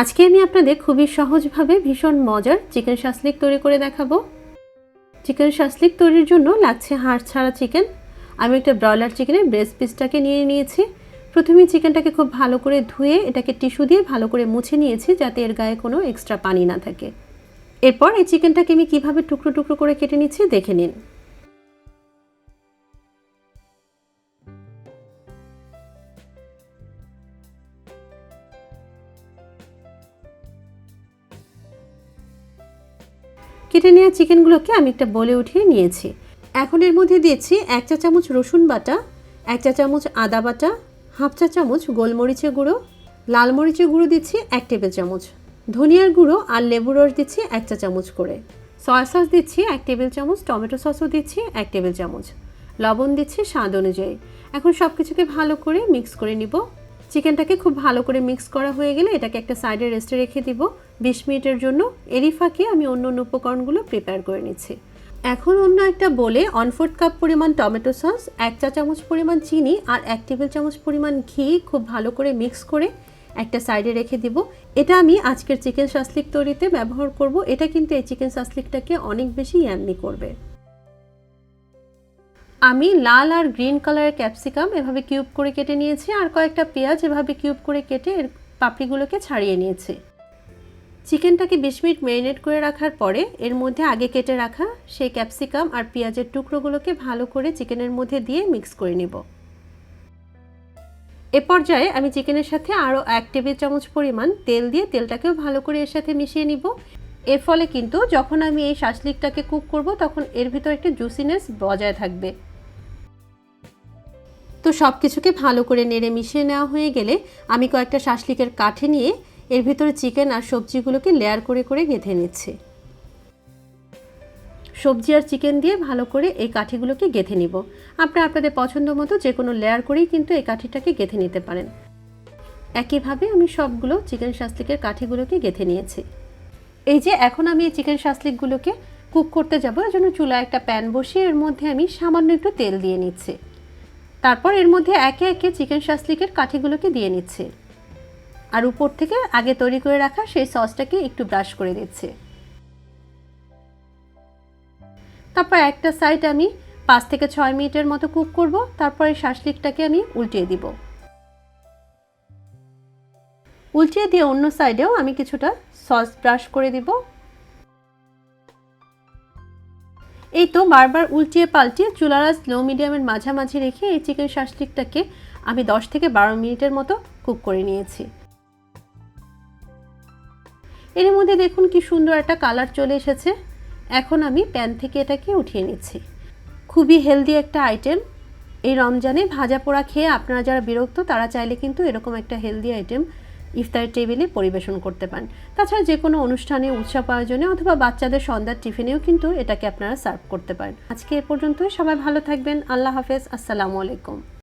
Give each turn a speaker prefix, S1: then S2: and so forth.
S1: আজকে আমি আপনাদের খুবই সহজভাবে ভীষণ মজার চিকেন শাসলিক তৈরি করে দেখাবো। চিকেন শাসলিক তৈরির জন্য লাগছে হাড় ছাড়া চিকেন। আমি একটা ব্রয়লার চিকেনের ব্রেস্ট পিসটাকে নিয়ে নিয়েছি। প্রথমে চিকেনটাকে খুব ভালো করে ধুয়ে এটাকে টিস্যু দিয়ে ভালো করে মুছে নিয়েছি যাতে এর গায়ে কোনো এক্সট্রা পানি না থাকে। এরপর এই চিকেনটাকে আমি কীভাবে টুকরো টুকরো করে কেটে নিচ্ছি দেখে নিন। কেটে নেওয়া চিকেনগুলোকে আমি একটা বলে উঠিয়ে নিয়েছি। এখন এর মধ্যে দিয়েছি এক চা চামচ রসুন বাটা, এক চা চামচ আদা বাটা, হাফ চা চামচ গোলমরিচের গুঁড়ো, লাল মরিচের গুঁড়ো দিচ্ছি এক টেবিল চামচ, ধনিয়ার গুঁড়ো আর লেবু রস দিচ্ছি এক চা চামচ করে। সয়া সস দিচ্ছি এক টেবিল চামচ, টমেটো সসও দিচ্ছি এক টেবিল চামচ, লবণ দিচ্ছি স্বাদ অনুযায়ী। এখন সব কিছুকে ভালো করে মিক্স করে নিব। চিকেনটাকে খুব ভালো করে মিক্স করা হয়ে গেলে এটাকে একটা সাইডে রেস্টে রেখে দিব। বিশ মিনিটের জন্য এরই ফাঁকে আমি অন্য অন্য উপকরণগুলো প্রিপেয়ার করে নিচ্ছি। এখন অন্য একটা বলে অনফোর্থ কাপ পরিমাণ টমেটো সস এক চা চামচ পরিমাণ চিনি আর এক টেবিল চামচ পরিমাণ ঘি খুব ভালো করে মিক্স করে একটা সাইডে রেখে দিব। এটা আমি আজকের চিকেন শাসলিক তৈরিতে ব্যবহার করব। এটা কিন্তু এই চিকেন শাসলিকটাকে অনেক বেশি ইয়াম্মি করবে। আমি লাল আর গ্রিন কালারের ক্যাপসিকাম এভাবে কিউব করে কেটে নিয়েছি আর কয়েকটা পেঁয়াজ এভাবে কিউব করে কেটে এর পাপড়িগুলোকে ছাড়িয়ে নিয়েছি। চিকেনটাকে বিশ মিনিট ম্যারিনেট করে রাখার পরে এর মধ্যে আগে কেটে রাখা সেই ক্যাপসিকাম আর পেঁয়াজের টুকরোগুলোকে ভালো করে চিকেনের মধ্যে দিয়ে মিক্স করে নিব। এ পর্যায়ে আমি চিকেনের সাথে আরও এক টেবিল চামচ পরিমাণ তেল দিয়ে তেলটাকেও ভালো করে এর সাথে মিশিয়ে নিব। এর ফলে কিন্তু যখন আমি এই শাসলিকটাকে কুক করব তখন এর ভিতর একটা জুসিনেস বজায় থাকবে। তো সব কিছুকে ভালো করে নেড়ে মিশিয়ে নেওয়া হয়ে গেলে আমি কয়েকটা শাসলিকের কাঠে নিয়ে এর ভিতরে চিকেন আর সবজিগুলোকে লেয়ার করে করে গেঁথে নিচ্ছি। সবজি আর চিকেন দিয়ে ভালো করে এই কাঠিগুলোকে গেঁথে নিব। আপনারা আপনাদের পছন্দ মতো যে কোনো লেয়ার করেই কিন্তু এই কাঠিটাকে গেঁথে নিতে পারেন। একইভাবে আমি সবগুলো চিকেন শাসলিকের কাঠিগুলোকে গেঁথে নিয়েছি। এই যে এখন আমি এই চিকেন শাসলিকগুলোকে কুক করতে যাব এর জন্য চুলায় একটা প্যান বসিয়ে এর মধ্যে আমি সামান্য একটু তেল দিয়ে নিচ্ছি। তারপর এর মধ্যে একে একে চিকেন শাসলিকের কাঠিগুলোকে দিয়ে নিচ্ছে। আর উপর থেকে আগে তৈরি করে রাখা সেই সসটাকে একটু ব্রাশ করে দিচ্ছে। তারপর একটা সাইড আমি পাঁচ থেকে ছয় মিনিটের মতো কুক করব, তারপরে শাসলিকটাকে আমি উল্টিয়ে দিব। উল্টিয়ে দিয়ে অন্য সাইডেও আমি কিছুটা সস ব্রাশ করে দিব। এই তো বারবার উল্টিয়ে পাল্টিয়ে চুলারা স্লো মিডিয়ামের মাঝামাঝি রেখে এই চিকেন শাসলিকটাকে আমি দশ থেকে বারো মিনিটের মতো কুক করে নিয়েছি। এর মধ্যে দেখুন কি সুন্দর একটা কালার চলে এসেছে। এখন আমি প্যান থেকে এটাকে উঠিয়ে নিচ্ছি। খুবই হেলদি একটা আইটেম। এই রমজানে ভাজা পোড়া খেয়ে আপনারা যারা বিরক্ত, তারা চাইলে কিন্তু এরকম একটা হেলদি আইটেম ইফতারের টেবিলে পরিবেশন করতে পারেন। তাছাড়া যে কোনো অনুষ্ঠানে, উৎসব আয়োজনে অথবা বাচ্চাদের সন্ধ্যার টিফিনেও কিন্তু এটাকে আপনারা সার্ভ করতে পারেন। আজকে এ পর্যন্তই। সবাই ভালো থাকবেন। আল্লাহ হাফেজ। আসসালামু আলাইকুম।